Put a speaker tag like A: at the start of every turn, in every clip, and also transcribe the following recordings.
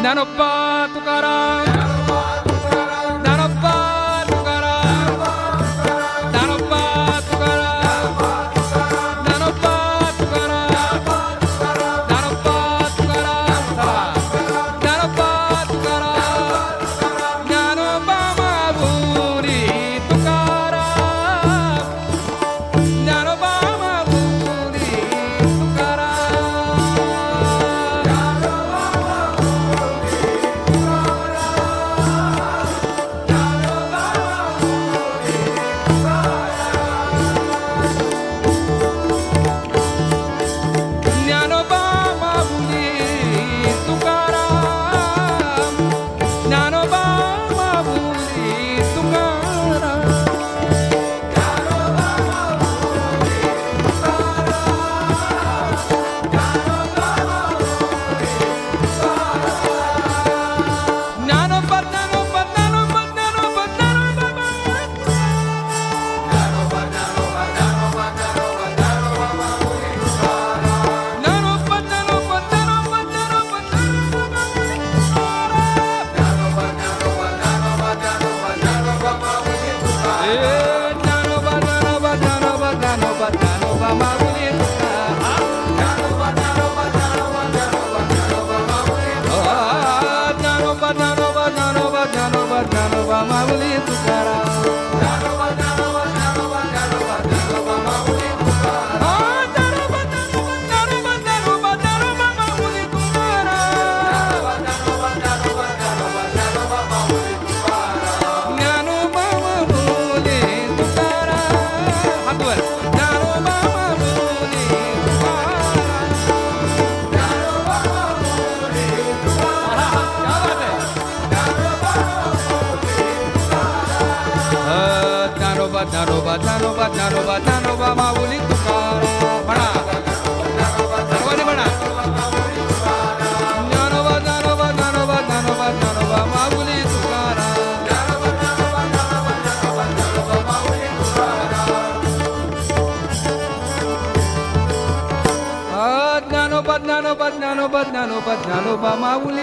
A: જ્ઞાનોપા તુકારામ ज्ञानोबा ज्ञानोबा ज्ञानोबा ज्ञानोबा माऊली तुकार म्हणा
B: सर्वांनी म्हणा ज्ञानोबा
A: माऊली माऊली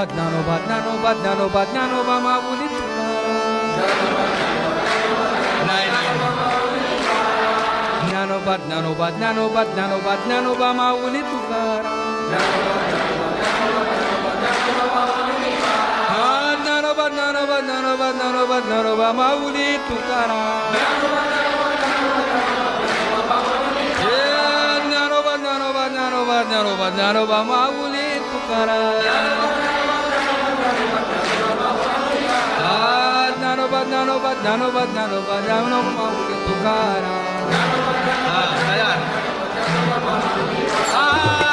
A: બા જ્ઞાનો બા જ્ઞાનો બા જ્ઞાનો બા જ્ઞાનો બા માઉલી
B: જ્ઞાનો બા જ્ઞાનો બા જ્ઞાનો બા જ્ઞાનો બા જ્ઞાનો બા માઉલી તુકારા માઉલી તુકારા Naroba, Naroba, Naroba, Naroba, Naroba, Maule, Pukara. Naroba, Naroba.
A: ધન્યવાદ ધન્યવાદ ધન્યવાદ રામનો મામુકે તુકારા
B: ધન્યવાદ ધન્યવાદ
A: ધન્યવાદ